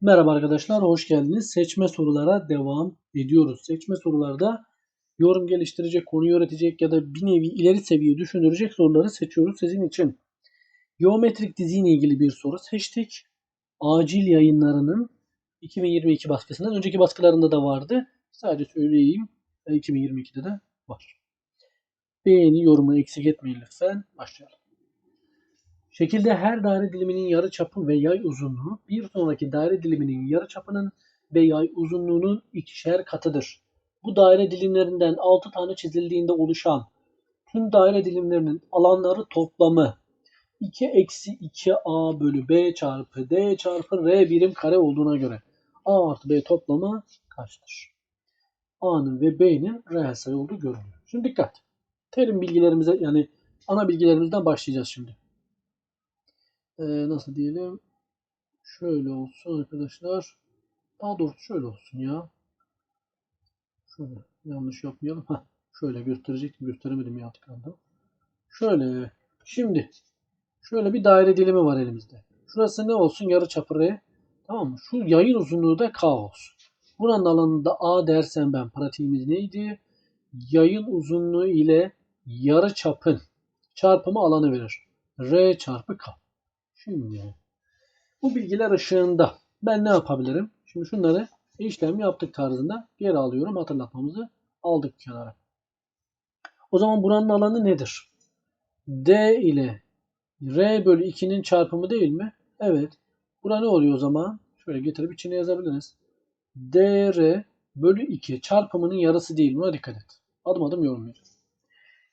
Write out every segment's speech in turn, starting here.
Merhaba arkadaşlar, hoş geldiniz. Seçme sorulara devam ediyoruz. Seçme sorularda yorum geliştirecek, konuyu öğretecek ya da bir nevi ileri seviye düşündürecek soruları seçiyoruz sizin için. Geometrik diziyle ilgili bir soru seçtik. Acil yayınlarının 2022 baskısından önceki baskılarında da vardı. Sadece söyleyeyim. 2022'de de var. Beğeni, yorumu eksik etmeyin lütfen. Başlayalım. Şekilde her daire diliminin yarıçapı ve yay uzunluğu bir sonraki daire diliminin yarıçapının ve yay uzunluğunun ikişer katıdır. Bu daire dilimlerinden 6 tane çizildiğinde oluşan tüm daire dilimlerinin alanları toplamı 2 eksi 2a bölü b çarpı d çarpı r birim kare olduğuna göre a artı b toplamı kaçtır? a'nın ve b'nin reel sayı olduğu görünüyor. Şimdi dikkat. Terim bilgilerimize yani ana bilgilerimizden başlayacağız şimdi e, nasıl diyelim şöyle olsun arkadaşlar. Daha doğrusu şöyle olsun ya. Şöyle yanlış yapmayalım. Heh, şöyle gösterecektim gösteremedim ya tıkandım. Şöyle şimdi şöyle bir daire dilimi var elimizde. Şurası ne olsun? Yarı çapı. Tamam mı? Şu yayın uzunluğu da K olsun. Buranın alanında A dersen ben pratiğimiz neydi? Yayın uzunluğu ile yarı çapın çarpımı alanı verir. R çarpı K. Şimdi bu bilgiler ışığında ben ne yapabilirim? Şimdi şunları işlem yaptık tarzında geri alıyorum. Hatırlatmamızı aldık kenara. O zaman buranın alanı nedir? D ile R bölü 2'nin çarpımı değil mi? Evet. Bura ne oluyor o zaman? Şöyle getirip içine yazabiliriz. DR bölü 2 çarpımının yarısı değil. Buna dikkat et. Adım adım yorumlayacağız.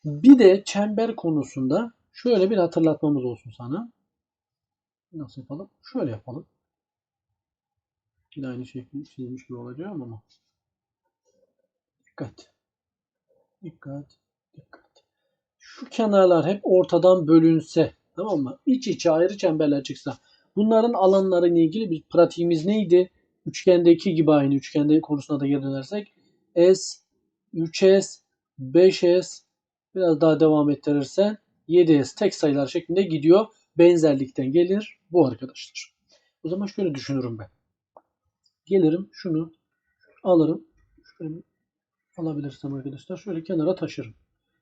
Bir de çember konusunda şöyle bir hatırlatmamız olsun sana. Nasıl yapalım? Şöyle yapalım. Yine aynı şekli çizmiş gibi olacağım ama. Dikkat. Dikkat. Dikkat. Şu kenarlar hep ortadan bölünse tamam mı? İç içe ayrı çemberler çıksa bunların alanlarıyla ilgili bir pratiğimiz neydi? Üçgendeki gibi aynı üçgende konusuna da geri dönersek S, 3S, 5S biraz daha devam ettirirsen 7S tek sayılar şeklinde gidiyor. Benzerlikten gelir bu arkadaşlar. O zaman şöyle düşünürüm ben. Gelirim şunu alırım. Şöyle alabilirsem arkadaşlar şöyle kenara taşırım.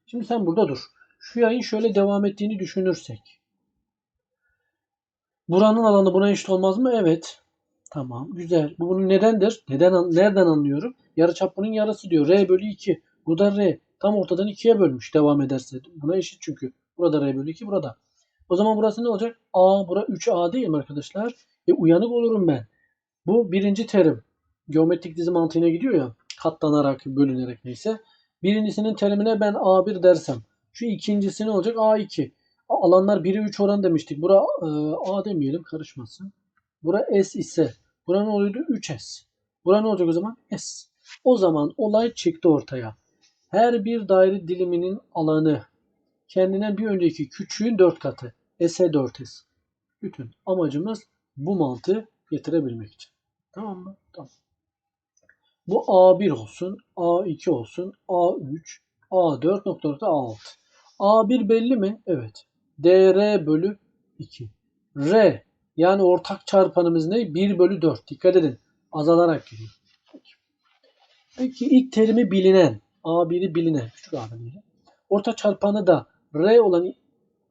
Şimdi sen burada dur. Şu yayın şöyle devam ettiğini düşünürsek. Buranın alanı buna eşit olmaz mı? Evet. Tamam. Güzel. Bu bunun nedendir? Neden, nereden anlıyorum? Yarıçap bunun yarısı diyor. R bölü 2. Bu da R. Tam ortadan 2'ye bölmüş devam ederse. Buna eşit çünkü. Burada R bölü 2. Burada. O zaman burası ne olacak? A, bura 3A değil mi arkadaşlar? E uyanık olurum ben. Bu birinci terim. Geometrik dizi mantığına gidiyor ya. Katlanarak, bölünerek neyse. Birincisinin terimine ben A1 dersem. Şu ikincisi ne olacak? A2. Alanlar 1'e 3 oran demiştik. Bura e, A demeyelim karışmasın. Bura S ise. Bura ne oluyordu? 3S. Bura ne olacak o zaman? S. O zaman olay çıktı ortaya. Her bir daire diliminin alanı kendinden bir önceki küçüğün 4 katı. S'e 4S. Bütün amacımız bu mantığı getirebilmek için. Tamam mı? Tamam. Bu A1 olsun, A2 olsun, A3, A4 nokta nokta A6. A1 belli mi? Evet. DR bölü 2. R yani ortak çarpanımız ne? 1 bölü 4. Dikkat edin. Azalarak gidiyor. Peki. Peki ilk terimi bilinen. A1'i bilinen. Küçük A diyelim. Orta çarpanı da R olan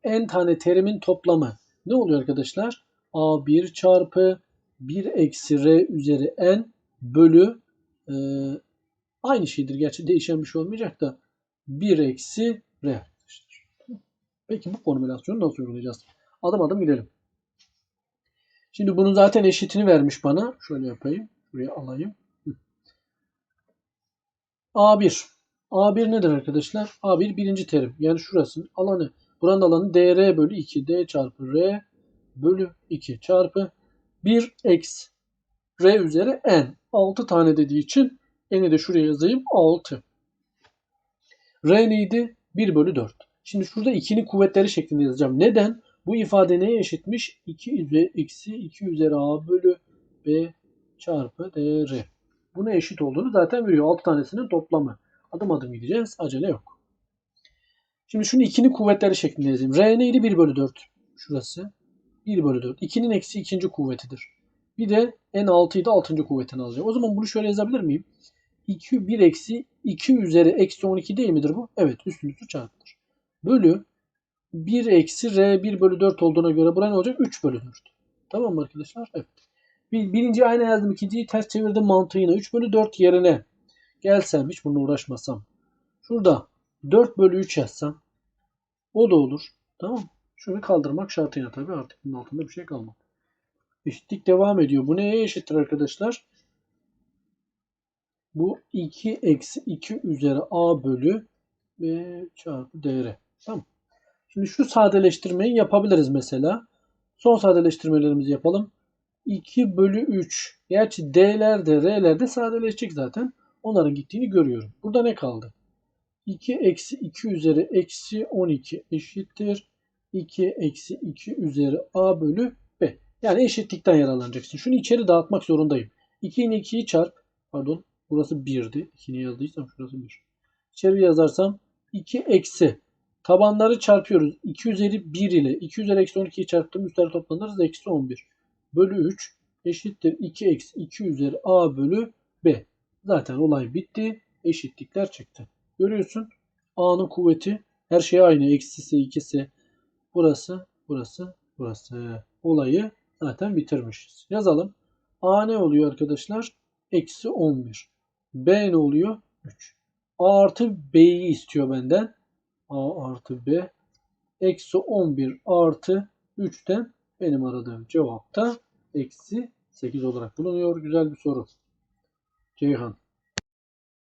n tane terimin toplamı ne oluyor arkadaşlar? A1 çarpı 1 eksi R üzeri n bölü e, aynı şeydir. Gerçi değişen bir şey olmayacak da 1 eksi R arkadaşlar. Peki bu formülasyonu nasıl uygulayacağız? Adım adım gidelim. Şimdi bunun zaten eşitini vermiş bana. Şöyle yapayım. Buraya alayım. A1. A1 nedir arkadaşlar? A1 birinci terim. Yani şurasının alanı. Buranın alanı dr bölü 2. d çarpı r bölü 2 çarpı 1 eksi r üzeri n. 6 tane dediği için n'i de şuraya yazayım. 6. r neydi? 1 bölü 4. Şimdi şurada 2'nin kuvvetleri şeklinde yazacağım. Neden? Bu ifade neye eşitmiş? 2 üzeri eksi 2 üzeri a bölü b çarpı dr. Buna eşit olduğunu zaten veriyor. 6 tanesinin toplamı. Adım adım gideceğiz. Acele yok. Şimdi şunu 2'nin kuvvetleri şeklinde yazayım. R neydi? 1 bölü 4. Şurası. 1 bölü 4. 2'nin eksi ikinci kuvvetidir. Bir de n6'yı da 6. kuvvetini alacağım. O zaman bunu şöyle yazabilir miyim? 2 1 eksi 2 üzeri eksi 12 değil midir bu? Evet üstün üstü çarpılır. Bölü 1 eksi r 1 bölü 4 olduğuna göre buraya ne olacak? 3 bölü 4. Tamam mı arkadaşlar? Evet. Bir, birinci aynı yazdım. ikinciyi ters çevirdim mantığıyla. 3 bölü 4 yerine gelsem hiç bununla uğraşmasam. Şurada 4 bölü 3 yazsam o da olur. Tamam? Şunu kaldırmak şartıyla tabii artık bunun altında bir şey kalmadı. Eşitlik devam ediyor. Bu neye eşittir arkadaşlar? Bu 2 eksi 2 üzeri a bölü b çarpı dr. Tamam. Şimdi şu sadeleştirmeyi yapabiliriz mesela. Son sadeleştirmelerimizi yapalım. 2 bölü 3. Gerçi d'ler de r'ler de sadeleşecek zaten. Onların gittiğini görüyorum. Burada ne kaldı? 2 eksi 2 üzeri eksi 12 eşittir. 2 eksi 2 üzeri a bölü b. Yani eşitlikten yararlanacaksın. Şunu içeri dağıtmak zorundayım. 2 ile 2'yi çarp. Pardon. Burası 1'di. 2'ni yazdıysam şurası 1. İçeri yazarsam 2 eksi. Tabanları çarpıyoruz. 2 üzeri 1 ile 2 üzeri eksi 12'yi çarptım. Üstleri toplanırız. Eksi 11. Bölü 3 eşittir 2 eksi 2 üzeri a bölü b. Zaten olay bitti. Eşitlikler çıktı. Görüyorsun. A'nın kuvveti her şey aynı. Eksisi, ikisi. Burası, burası, burası. Olayı zaten bitirmişiz. Yazalım. A ne oluyor arkadaşlar? Eksi 11. B ne oluyor? 3. A artı B'yi istiyor benden. A artı B. Eksi 11 artı 3'ten benim aradığım cevap da eksi 8 olarak bulunuyor. Güzel bir soru. sturen